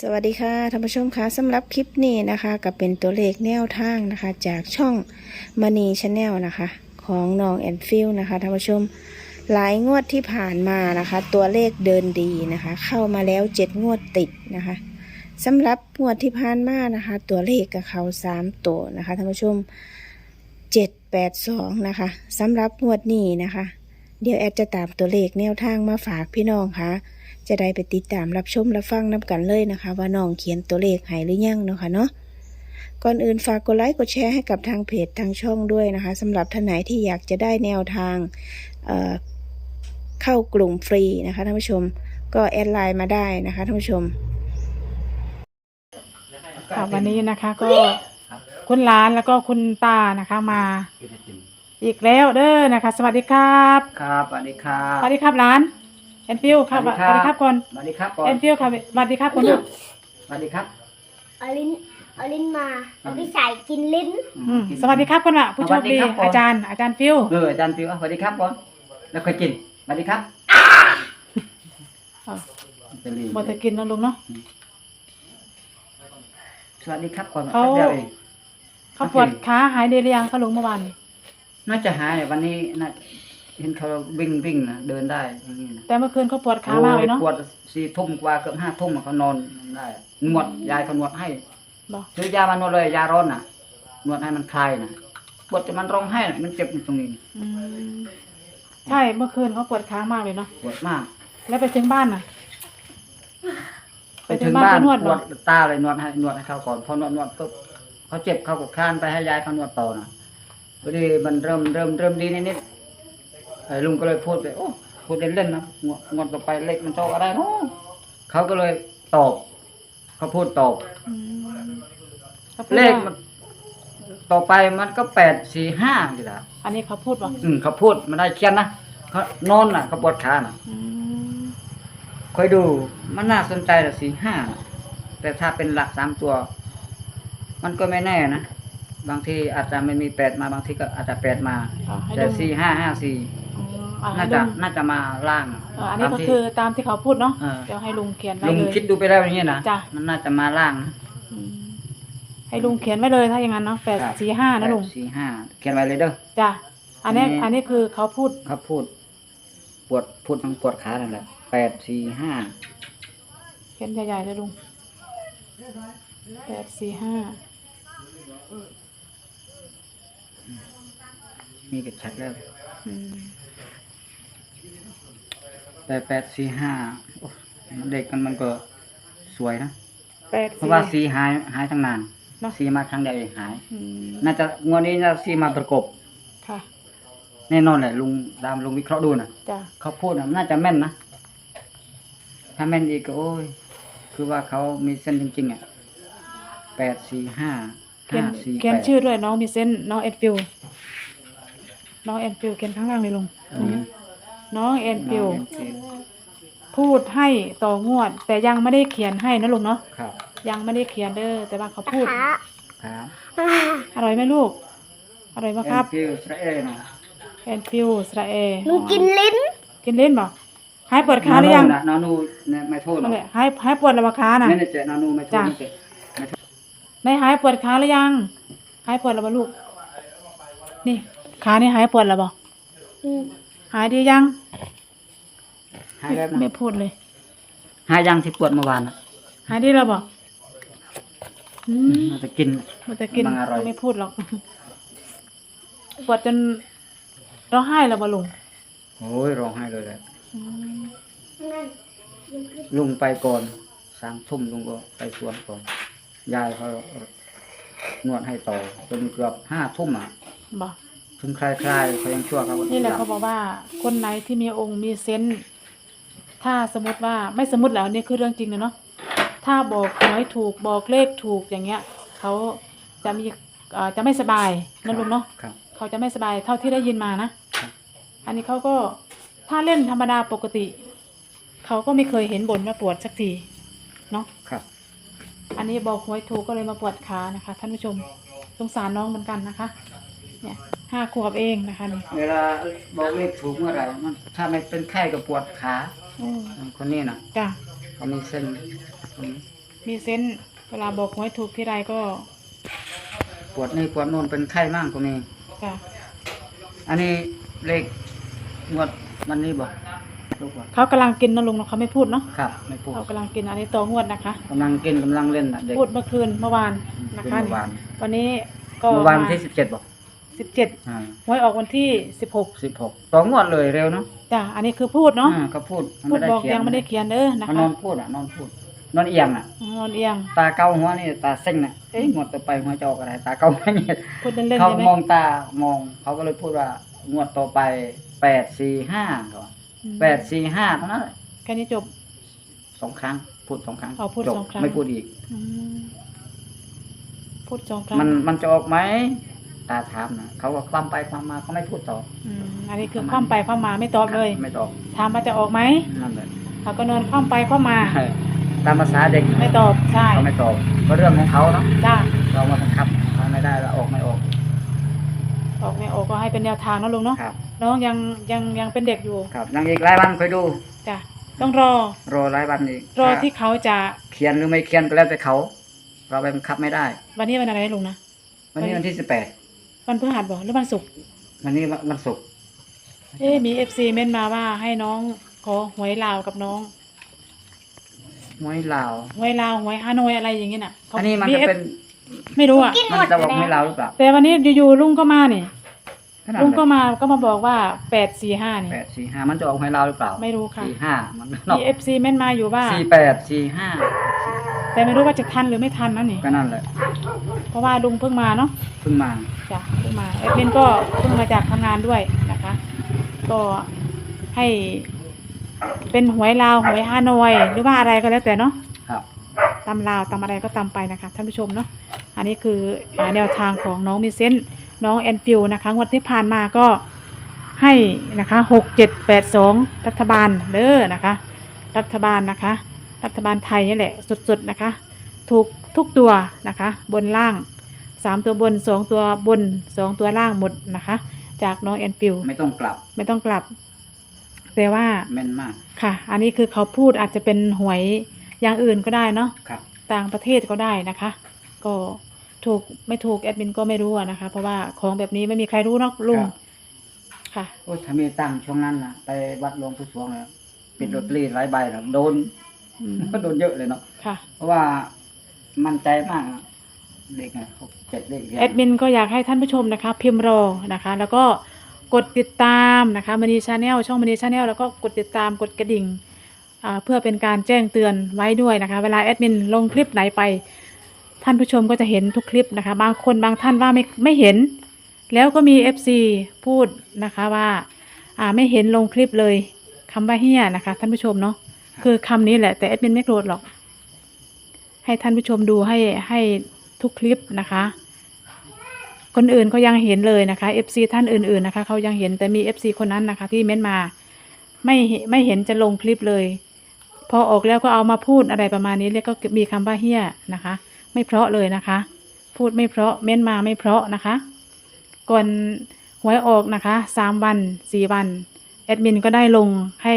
สวัสดีค่ะท่านผู้ชมคะสำหรับคลิปนี้นะคะก็เป็นตัวเลขแนวทางนะคะ จากช่องมณีชาแนลนะคะ ของน้องแอนฟิลนะคะท่านผู้ชมหลายงวดที่ผ่านมานะคะ ตัวเลขเดินดีนะคะ เข้ามาแล้วเจ็ดงวดติดนะคะสำหรับงวดที่ผ่านมานะคะ ตัวเลขกับเขาสามตัวนะคะท่านผู้ชมเจ็ดแปดสองนะคะสำหรับงวดนี้นะคะ เดี๋ยวแอดจะตามตัวเลขแนวทางมาฝากพี่น้องค่ะ จะได้ไปติดตามรับชมรับฟังนำกันเลยนะคะ ว่าน้องเขียนตัวเลขให้หรือยังเนาะค่ะเนาะก่อนอื่นฝากกดไลค์กดแชร์ให้กับทางเพจทางช่องด้วยนะคะสำหรับท่านไหนที่อยากจะได้แนวทางเเข้ากลุ่มฟรีนะคะท่านผู้ชมก็แอดไลน์มาได้นะคะท่านผู้ชมค่ะวันนี้นะคะก็คุณหลานแล้วก็คุณตานะคะมา อีกแล้วเด้อนะคะ สวัสดีครับครับสวัสดีครับสวัสดีครับหลานแอนฟิวครับสวัสดีครับคนสวัสดีครับก่อนแอนฟิวครับสวัสดีครับคนลูกสวัสดีครับเอาลิ้นเอาลิ้นมาเอาไปใส่กินลิ้นอืมสวัสดีครับคนละผู้โชคดีอาจารย์อาจารย์ฟิวเอออาจารย์ปิวอะสวัสดีครับก่อนแล้วค่อยกินสวัสดีครับเอาจะรีบหมดแต่กินแล้วลุงเนาะสวัสดีครับก่อนเขาแป๊บเดียวเองเขาปวดขาหายดีหรือยังเขาลุงเมื่อวานนี้ น่าจะหายวันนี้น่าเห็นเขาวิ่งวิ่งนะเดินได้อย่างนี้นะแต่เมื่อคืนเขาปวดขามากเลยเนาะโอ้ปวดสี่ทุ่มกว่าเกือบห้าทุ่มอะเขานอนได้นวดยายเขานวดให้บอกซื้อยามานวดเลยยาร้อนน่ะนวดให้มันคลายนะปวดแต่มันร้องไห้น่ะมันเจ็บอยู่ตรงนี้อืมใช่เมื่อคืนเขาปวดขามากเลยเนาะปวดมาก แล้วไปถึงบ้านน่ะ ไปถึงบ้านไปนวดปเหรวอดตาเลยนวดให้นวดให้เขาก่อนพอนวดนวดปุ๊บเขาเจ็บเขาก็คลานไปให้ยายเขานวดต่อนะ พอดีมันเริ่มเริ่มเริ่มดีนิดๆไอ้ลุงก็เลยพูดไปโอ้พูดเล่นๆนะงวดงวดต่อไปเลขมันโตอะไรเนาะเขาก็เลยตอบเขาพูดตอบอืมเขาพูดเลขว่ามันต่อไปมันก็แปดสี่ห้าทีละอันนี้เขาพูดว่าอืมเขาพูดมันได้เขียนนะเขานอนน่ะเขาปวดขาน่ะอืมคอยดูมันน่าสนใจละสี่ห้าแต่ถ้าเป็นหลักสามตัว มันก็ไม่แน่นะ บางทีอาจจะไม่มีแปดมาบางทีก็อาจจะแปดมาอ่าให้แต่ลุงสี่ห้าห้าสี่อ๋ออ่าให้น่าลุจะงน่าจะมาล่างเอ่ออันนี้ตามก็ที่ คือตามที่เขาพูดเนาะเออ เดี๋ยวให้ลุงเขียนไว้ลุงเลย คิดดูไปแล้วอย่างนี้นะจ้ะ มันน่าจะมาล่างนะ อืมให้ลุงเขียนไว้เลยถ้าอย่างนั้นเนาะแปดครับ สี่ห้านะลุงแปดสี่ห้าเขียนไว้เลยเด้อ จ้ะอันนี้อันนี้ อันนี้คือเขาพูดเขาพูด ปวดพูดทั้งปวดขานั่นแหละแปดสี่ห้าเขียนใหญ่ๆเลยลุงแปดสี่ห้า มีกระชัดแล้วอืมแต่แปดสี่ห้าโอ้เด็กมันมันก็สวยนะแปดเพราะสี่ว่าสีหายหายทั้งนานเนาะสีมาครั้งเดียวเองหายอืมน่าจะงวดนี้น่าสีมาประกบค่ะแน่นอนแหละลุงดามลุงวิเคราะห์ดูนะจ้ะเขาพูดนะน่าจะแม่นนะถ้าแม่นอีกก็โอ้ย คือว่าเขามีเส้นจริงๆอะแปดสี่ห้าเขียห้านสี่เขียนแปดชื่อด้วยน้องมีเส้นน้องเอ็นฟิว น้องเอ็นฟิวเขียนข้างล่างเลยลุงอืมน้องเอ็นฟิวน้อง NPU พูดให้ต่องวด แต่ยังไม่ได้เขียนให้นะลุงเนาะครับยังไม่ได้เขียนเด้อแต่ว่าเขาพูดขาครับอ่าอร่อยไหมลูก อร่อยไหมครับฟิวสระเอนะแอนฟิวสระเอลุงกินลิ้น กินเล่นบ่หายปวดขาหรือยังนะนานูเนี่ยไม่โทษหรนั่อกนแหละหายหายปวดแล้วบ่ขาน่ะไม่ได้เจนานูไม่โทษจ้ะไม่เจในหายปวดขาหรือยังหายปวดแล้วบ่ลูก นี่ ขานี่หายปวดแล้วบ่อืมหายดียังหายแล้วไม่นะพูดเลย หายยังที่ปวดเมื่อวานนะหายดีแล้วบ่อืมเราจะกิน มันจะกินมันอร่อย ไม่พูดหรอกปวดจนร้องไห้แล้วบ่ลุงโอ้ยร้องไห้เลยแหละอืมนั่นลุงไปก่อนสามทุ่มลุงก็ไปสวนก่อนยายเขานวดให้ต่อจนเกือบห้าทุ่มอะบ่ ถึงคลายคลายๆเขายังชั่วเขาก็นี่แหละบเขาบอกว่าคนไหนที่มีองค์มีเซนส์ถ้าสมมติว่าไม่สมมติแล้วนี่คือเรื่องจริงเลยเนาะถ้าบอกหวยถูกบอกเลขถูกอย่างเงี้ยเขาจะมีเอ่อจะไม่สบายนั่นลุงเนาะครับเขาจะไม่สบายเท่าที่ได้ยินมานะ อันนี้เขาก็ถ้าเล่นธรรมดาปกติ เขาก็ไม่เคยเห็นบ่นว่าปวดสักทีเนาะครับอันนี้บอกหวยถูกก็เลยมาปวดขานะคะ ท่านผู้ชมสงสารน้องเหมือนกันนะคะ เนี่ย ห้าขวบเองนะคะนี่เวลาบอกเลขถูกเมื่อไหร่มันถ้าไม่เป็นไข้ก็ปวดขาอืมคนนี้นะจ้ะเขามีเส้นตรงนี้มีเซนส์เวลาบอกหวยถูกที่ไรก็ปวดนี่ปวดโน่นเป็นไข้มากตรงนี้ จ้ะอันนี้เลขงวดมันนี่บ่ลูกบ่เขากำลังกินนะลุงเนาะเขาไม่พูดเนาะครับ ไม่พูดเขากำลังกินอันนี้ต่องวดนะคะ กำลังกินกำลังเล่นน่ะเด็กพูดเมื่อคืนเมื่อวานนะเป็นคะเมื่อวานวันนี้ก็เมื่อวานที่สิบเจ็ดบ่ สิบเจ็ดอ่าหวยออกวันที่สิบหกสิบหกสองงวดเลยเร็วเนาะจ้ะอันนี้คือพูดเนาะอ่าเขาพูดมันพูดไม่ได้บอกเขียนยังไม่ได้เขียนเด้อนะเขาคะนอนพูดอะนอนพูด นอนเอียงอะ นอนเอียงตาเกาหัวนี่ตาเส้งน่ะเอ้ยงวดต่อไปหัวจะออกอะไรตาเกาหัวนี่พูดเล่นๆเขาใช่ไหมมองตามองเขาก็เลยพูดว่างวดต่อไปแปดสี่ห้าเขาว่าอืมแปดสี่ห้าเท่านั้นแหละแค่นี้จบ สองครั้งพูดสองครั้งอ๋อพูดจบสองครั้ง ไม่พูดอีก อืมพูดสองครั้งมันมันจะออกไหม ตาถามนะเขาก็ความไปความมาเขาไม่พูดต่ออืมอันนี้คือคว่ำไปคว่ำมาไม่ตอบเลยไม่ตอบถามว่าจะออกไหมนั่นแหละเขาก็นอนคว่ำไปคว่ำมา ตามภาษาเด็กไม่ตอบใช่เขาไม่ตอบก็เรื่องของเขาเนาะจ้าเรามาบังคับเขาไม่ได้แล้วออกไม่ออกออกไม่ออกก็ให้เป็นแนวทางเนอะลุงเนาะครับน้องยังยังยังเป็นเด็กอยู่ครับยังอีกหลายวันคอยดู จ้ะต้องรอรอหลายวันอีกรอถ้าที่เขาจะเขียนหรือไม่เขียนก็แล้วแต่เขา เราไปบังคับไม่ได้ วันนี้วันอะไรลุงนะวันนี้วันที่สิบแปด วันพฤหัสบอกหรือวันศุกร์วันนี้วันศุกร์เอ๊ะมีเอฟซีเม้นมาว่าให้น้องขอหวยลาวกับน้องมวยลาวหวยลาวหวยฮานอยอะไรอย่างเงี้ยน่ะเขาอันนี้มันมีจะเอฟเป็น ไม่รู้อะ มันจะบอกมวยลาวหรือเปล่าแต่วันนี้อยู่ๆลุงก็มาเนี่ยขนาดลุงก็นั้นมาก็มาบอกว่าแปดสี่ห้าเนี่ยแปดสี่ห้ามันจะออกมวยลาวหรือเปล่า ไม่รู้ค่ะสี่ห้ามันเนาะมีเอฟซีเม้นมาอยู่ว่าสี่แปดสี่ห้าแต่ไม่รู้ว่าจะทันหรือไม่ทันนะนี่ก็นั่นแหละเพราะว่าลุงเพิ่งมาเนาะเพิ่งมา จ้ะเพิ่งมาแอดมินก็เพิ่งมาจากทำงานด้วยนะคะ ก็ให้เป็นหวยลาวหวยฮานอยหรือว่าอะไรก็แล้วแต่เนาะครับตำลาวตำอะไรก็ตำไปนะคะท่านผู้ชมเนาะอันนี้คืออ่าแนวทางของน้องมีเซนต์น้องแอนฟิวนะคะงวดที่ผ่านมาก็ให้นะคะหกเจ็ดแปดสองรัฐบาลเด้อนะคะ รัฐบาลนะคะ รัฐบาลไทยนี่แหละสุดๆนะคะ ถูกทุกตัวนะคะ บนล่าง สามตัวบนสองตัวบนสองตัวล่างหมดนะคะ จากน้องแอนฟิวไม่ต้องกลับ ไม่ต้องกลับแต่ว่าแม่นมากค่ะ อันนี้คือเขาพูดอาจจะเป็นหวยอย่างอื่นก็ได้เนาะครับ ต่างประเทศก็ได้นะคะ ก็ถูกไม่ถูกแอดมินก็ไม่รู้อะนะคะ เพราะว่าของแบบนี้ไม่มีใครรู้เนอกลุงครับ ค่ะ โอ้ยถ้ามีตังค์ช่วงนั้นนะไปวัดหลวงปู่สวงเลยปิดลอตเตอรี่หลายใบนะโดน อืม ก็โดนเยอะเลยเนาะค่ะ เพราะว่ามั่นใจมากนะ เด็กไงหกเจ็ดเด็กเรียนแอดมินก็อยากให้ท่านผู้ชมนะคะ พิมพ์รอนะคะ แล้วก็กดติดตามนะคะมณีชาแนลช่องมณีชาแนลแล้วก็กดติดตามกดกระดิ่งอ่าเพื่อเป็นการแจ้งเตือนไว้ด้วยนะคะ เวลาแอดมินลงคลิปไหนไป ท่านผู้ชมก็จะเห็นทุกคลิปนะคะ บางคนบางท่านว่าไม่ไม่เห็น แล้วก็มี FC พูดนะคะว่าอ่าไม่เห็นลงคลิปเลยคำว่าเฮียนะคะ ท่านผู้ชมเนาะคือคำนี้แหละแต่แอดมินไม่โกรธหรอก ให้ท่านผู้ชมดูให้ให้ ทุกคลิปนะคะ คนอื่นเขายังเห็นเลยนะคะ FC ท่านอื่นๆนะคะเขายังเห็นแต่มี FC คนนั้นนะคะ ที่เม้นมาไม่ไม่เห็นจะลงคลิปเลย พอออกแล้วก็เอามาพูดอะไรประมาณนี้แล้วก็มีคำว่าเฮี้ยนะคะ ไม่เพราะเลยนะคะ พูดไม่เพราะเม้นมาไม่เพราะนะคะ ก่อนหวยออกนะคะสามวันสี่วันแอดมินก็ได้ลงให้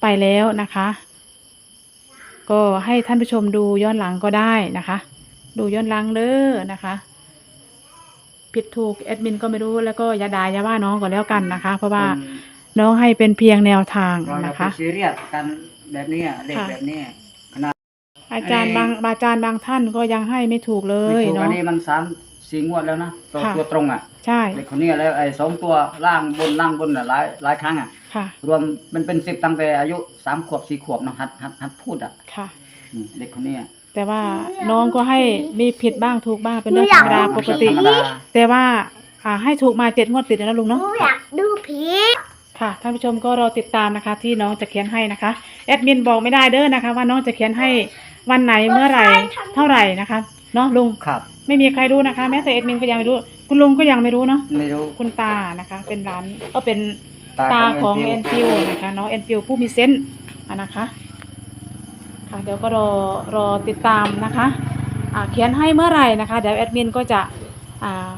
ไปแล้วนะคะ ก็ให้ท่านผู้ชมดูย้อนหลังก็ได้นะคะ ดูย้อนหลังเด้อนะคะผิดถูกแอดมินก็ไม่รู้แล้วก็อย่าด่าอย่าว่าน้องก็แล้วกันนะคะ เพราะว่าน้องให้เป็นเพียงแนวทางเราอย่านะไปคะ ซีเรียสกันแบบนี้อะเด็กค่ะ แบบนี้ขนาดอาจารย์บางอาจารย์บางท่านก็ยังให้ไม่ถูกเลไม่ยถูกอัเนาะ นนี้มันสามสี่งวดแล้วนะตัวค่ะ ตัวตรงอะใช่เด็กคนนี้แล้วไอ้สองตัวล่างบนล่างบนอะหลายหลายครั้งอะ ค่ะรวมมันเป็นสิบตั้งแต่อายุสามขวบสี่ขวบเนาะหัดหัดหัดพูดอะค่ะ อืมเด็กคนนี้อะ แต่ว่าน้องก็ให้มีผิดบ้างถูกบ้างเป็นเรื่องธรรมดาปกติ ธรรมดา แต่ว่าอ่าให้ถูกมาเจ็ดงวดติดแล้วนะลุงหเนาะ นูอยากดูผีค่ะท่านผู้ชมก็รอติดตามนะคะที่น้องจะเขียนให้นะคะแอดมินบอกไม่ได้เด้อนะคะ ว่าน้องจะเขียนให้วันไหนเมื่อไหร่เท่าไหร่นะคะเนาะลุงครับ ไม่มีใครรู้นะคะ แม้แต่แอดมินก็ยังไม่รู้ คุณลุงก็ยังไม่รู้เนาะไม่รู้คุณตานะคะ เป็นร้านก็เป็นตาตาขขอองงเอ็เอ็นนฟิฟิววนะคะน้องเอ็นฟิวผู้มีเซนต์อะนะคะ ค่ะเดี๋ยวก็รอรอติดตามนะคะอ่าเขียนให้เมื่อไหร่นะคะ เดี๋ยวแอดมินก็จะอ่า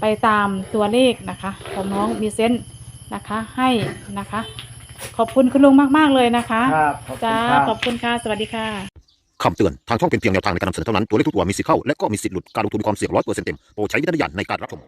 ไปตามตัวเลขนะคะของน้องมีเซนต์นะคะให้นะคะ ขอบคุณคุณลุงมาก ๆ เลยนะคะครับขอบคุณจ้าครับขอบคุณค่ะ สวัสดีค่ะคำเตือน ทางช่องเป็นเพียงแนวทางในการนำเสนอเท่านั้น ตัวเลขทุกตัวมีสิทธิ์เข้า และก็มีสิทธิ์หลุด การลงทุนมีความเสี่ยงร้อยเปอร์เซ็นต์เต็ม โปรดใช้วิจารณญาณในการรับชม